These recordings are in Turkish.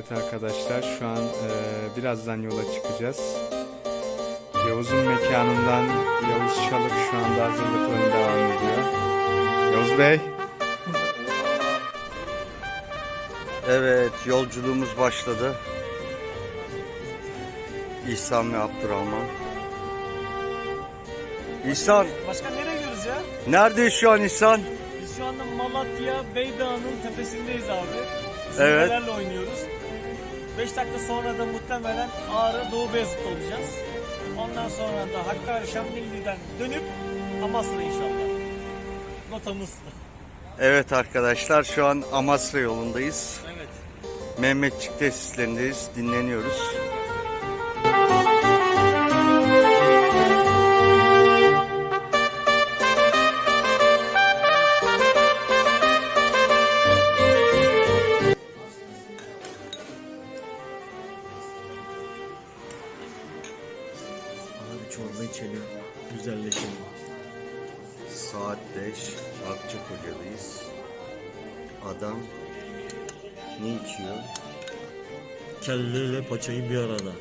Evet arkadaşlar şu an e, birazdan yola çıkacağız. Yavuz'un mekanından Yavuz Çalık şu anda hazırlıklarını devam ediyor. Yavuz Bey. Evet yolculuğumuz başladı. İhsan ve Abdurrahman. İhsan Başka nereye gidiyoruz ya? neredeyiz şu an İhsan? Biz şu anda Malatya Beydağ'ın tepesindeyiz abi. Evet. Zirvelerle oynuyoruz. 5 dakika sonra da muhtemelen Ağrı Doğu Beyazıt'ta olacağız. Ondan sonra da Hakkari Şamdinli'den dönüp Amasra inşallah. Notamız. Evet arkadaşlar şu an Amasra yolundayız. Evet. Mehmetçik tesislerindeyiz. Dinleniyoruz. İçelim. Güzelleşelim. Saat 5. Akçakoca'dayız. Adam ne içiyor? Kelle ile paçayı bir arada.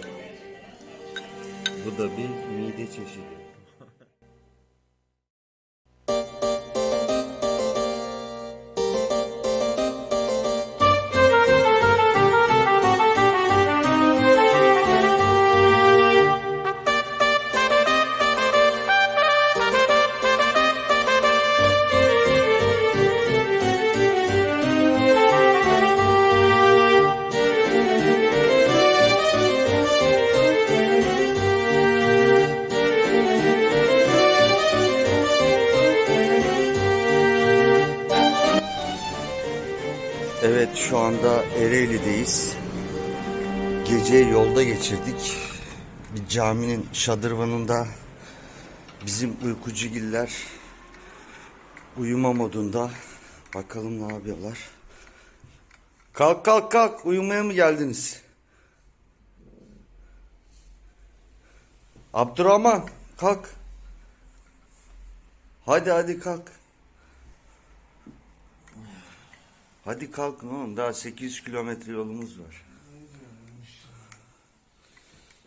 Bu da bir mide çeşidi. Evet şu anda Ereğli'deyiz. Geceyi yolda geçirdik. Bir caminin şadırvanında bizim uykucugiller uyuma modunda. Bakalım ne yapıyorlar. Kalk kalk kalk uyumaya mı geldiniz? Abdurrahman kalk. Hadi hadi kalk. Hadi kalkın oğlum daha 800 kilometre yolumuz var.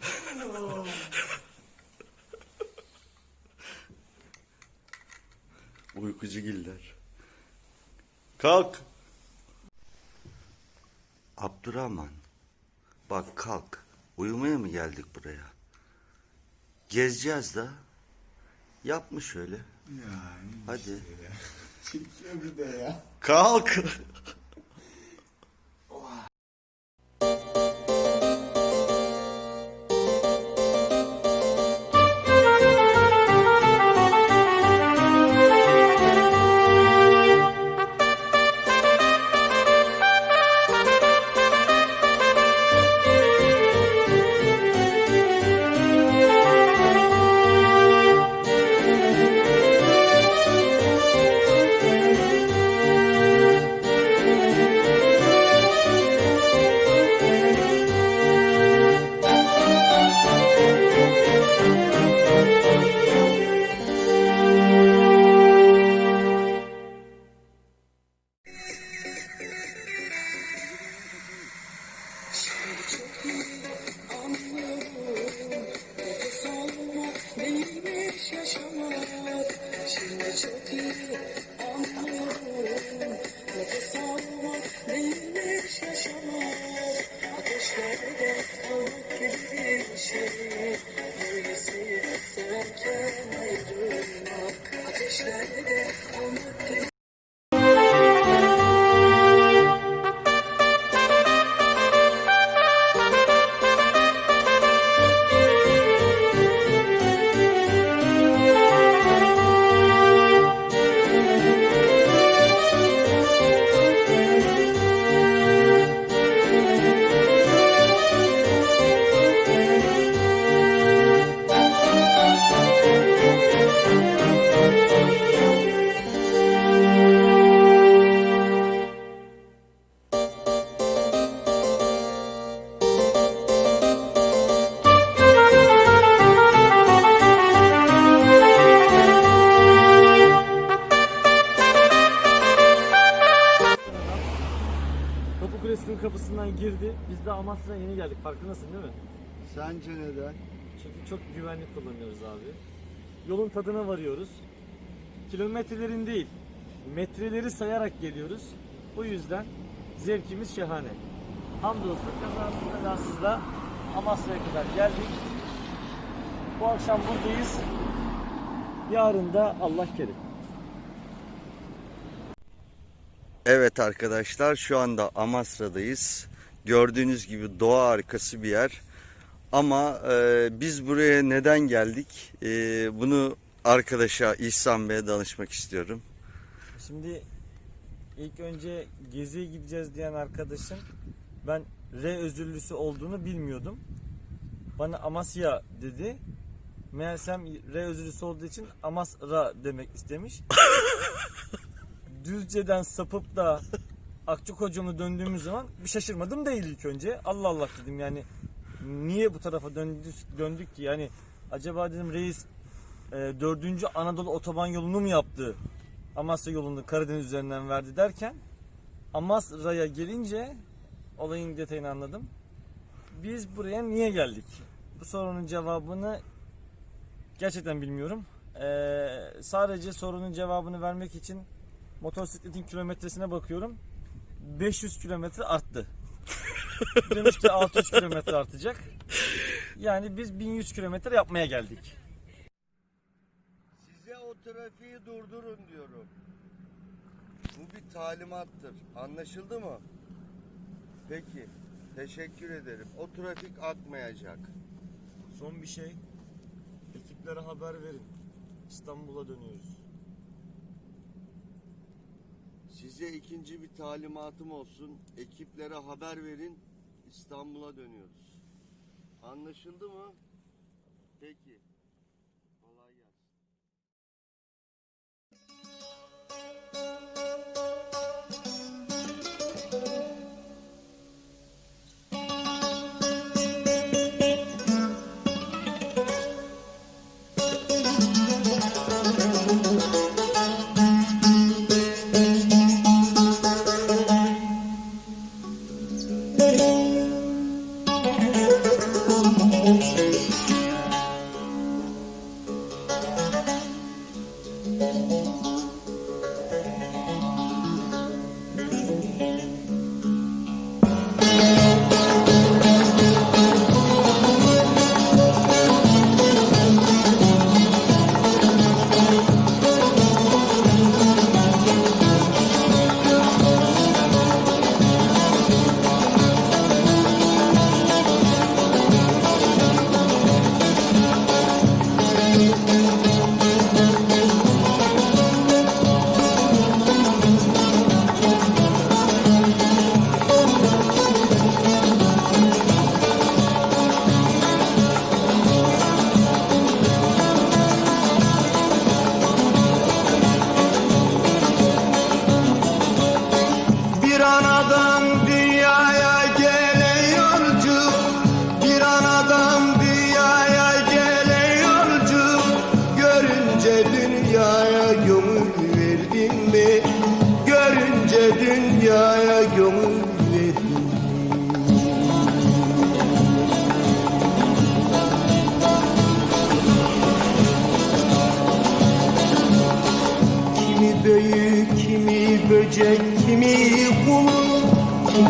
Uykucu giller. Kalk. Abdurrahman. Bak kalk. Uyumaya mı geldik buraya? Gezeceğiz da. Yapma şöyle. Hadi. Kalk. Biz de Amasra'ya yeni geldik. Farkındasın değil mi? Sence neden? Çünkü çok güvenli kullanıyoruz abi. Yolun tadına varıyoruz. Kilometrelerin değil, metreleri sayarak geliyoruz. O yüzden zevkimiz şahane. Hamdolsun kazasız belasız da Amasra'ya kadar geldik. Bu akşam buradayız. Yarın da Allah kerim. Evet arkadaşlar şu anda Amasra'dayız. Gördüğünüz gibi doğa harikası bir yer. Ama e, biz buraya neden geldik? E, bunu arkadaşa İhsan Bey'e danışmak istiyorum. Şimdi ilk önce geziye gideceğiz diyen arkadaşın ben R özürlüsü olduğunu bilmiyordum. Bana Amasya dedi. Meğersem R özürlüsü olduğu için Amasra demek istemiş. Düzce'den sapıp da Akçakocam'a döndüğümüz zaman bir şaşırmadım değil ilk önce. Allah Allah dedim yani niye bu tarafa döndük, döndük ki yani acaba dedim reis e, 4. Anadolu otoban yolunu mu yaptı? Amasya yolunu Karadeniz üzerinden verdi derken Amasra'ya gelince olayın detayını anladım. Biz buraya niye geldik? Bu sorunun cevabını gerçekten bilmiyorum. Ee, sadece sorunun cevabını vermek için motosikletin kilometresine bakıyorum. 500 kilometre arttı. Dönüşte 600 kilometre artacak. Yani biz 1100 kilometre yapmaya geldik. Size o trafiği durdurun diyorum. Bu bir talimattır. Anlaşıldı mı? Peki. Teşekkür ederim. O trafik akmayacak. Son bir şey. Ekiplere haber verin. İstanbul'a dönüyoruz. Size ikinci bir talimatım olsun. Ekiplere haber verin. İstanbul'a dönüyoruz. Anlaşıldı mı? Peki.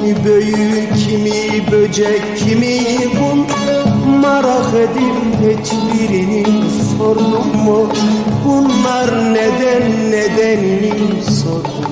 Kimi büyük, kimi böcek, kimi kum Merak edip hiçbirini sordum mu? Bunlar neden, nedenini sordum